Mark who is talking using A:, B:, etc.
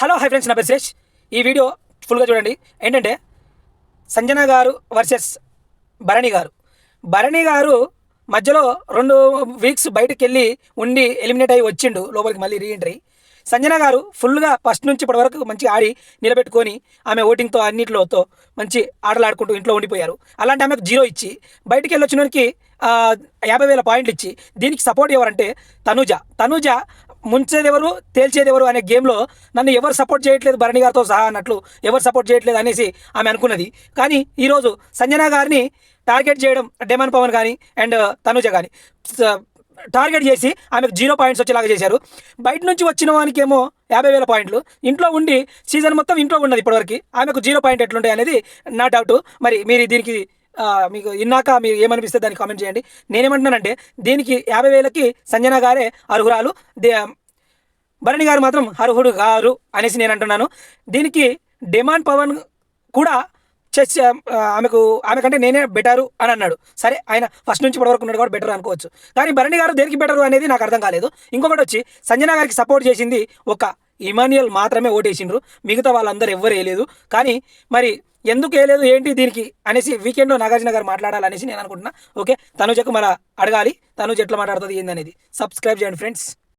A: Hello hi friends నా పేరు సురేష్. ఈ వీడియో ఫుల్గా చూడండి. ఏంటంటే సంజన గారు వర్సెస్ భరణి గారు. భరణి గారు మధ్యలో రెండు వీక్స్ బయటకు వెళ్ళి ఉండి ఎలిమినేట్ అయ్యి వచ్చిండు. లోపలికి మళ్ళీ రీఎంట్రీ సంజన గారు ఫుల్గా ఫస్ట్ నుంచి ఇప్పటి వరకు మంచిగా ఆడి నిలబెట్టుకొని ఆమె ఓటింగ్తో అన్నిటిలోతో మంచి ఆటలు ఆడుకుంటూ ఇంట్లో ఉండిపోయారు. అలాంటి ఆమెకు జీరో ఇచ్చి బయటికి వెళ్ళి వచ్చినోనికి యాభై వేల పాయింట్లు ఇచ్చి దీనికి సపోర్ట్ ఎవరంటే తనుజ. తనుజ ముంచేది ఎవరు తేల్చేది ఎవరు అనే గేమ్లో నన్ను ఎవరు సపోర్ట్ చేయట్లేదు భరణి గారితో సహా అన్నట్లు ఎవరు సపోర్ట్ చేయట్లేదు అనేసి ఆమె అనుకున్నది. కానీ ఈరోజు సంజన గారిని టార్గెట్ చేయడం డెమన్ పవన్ కానీ అండ్ తనుజ కానీ టార్గెట్ చేసి ఆమెకు జీరో పాయింట్స్ వచ్చేలాగా చేశారు. బయట నుంచి వచ్చిన వానికేమో యాభై వేల పాయింట్లు. ఇంట్లో ఉండి సీజన్ మొత్తం ఇంట్లో ఉన్నది ఇప్పటివరకు. ఆమెకు జీరో పాయింట్ ఎట్లుంటాయి అనేది నా డౌట్. మరి మీరు దీనికి మీకు ఇన్నాక మీరు ఏమనిపిస్తే దాన్ని కామెంట్ చేయండి. నేనేమంటున్నానంటే దీనికి యాభై వేలకి సంజన గారే అర్హురాలు. దే భరణి గారు మాత్రం అర్హుడు గారు అనేసి నేను అంటున్నాను దీనికి డిమాండ్ పవన్ కూడా చెస్ ఆమెకు ఆమె కంటే నేనే బెటరు అని అన్నాడు. సరే ఆయన ఫస్ట్ నుంచి ఇప్పటివరకు ఉన్నాడు కూడా బెటర్ అనుకోవచ్చు. కానీ భరణి గారు దేనికి బెటరు అనేది నాకు అర్థం కాలేదు. ఇంకొకటి వచ్చి సంజన గారికి సపోర్ట్ చేసింది ఒక ఇమానియల్ మాత్రమే ఓటేసిండ్రు. మిగతా వాళ్ళందరూ ఎవ్వరు వేయలేదు. కానీ మరి ఎందుకు వేయలేదు? ఏంటి దీనికి అనేసి వీకెండ్లో నాగార్జున గారు మాట్లాడాలనేసి నేను అనుకుంటున్నా. ఓకే తనుజకు మన అడగాలి. తనుజ ఎట్లా మాట్లాడుతుంది ఏందనేది. సబ్స్క్రైబ్ చేయండి ఫ్రెండ్స్.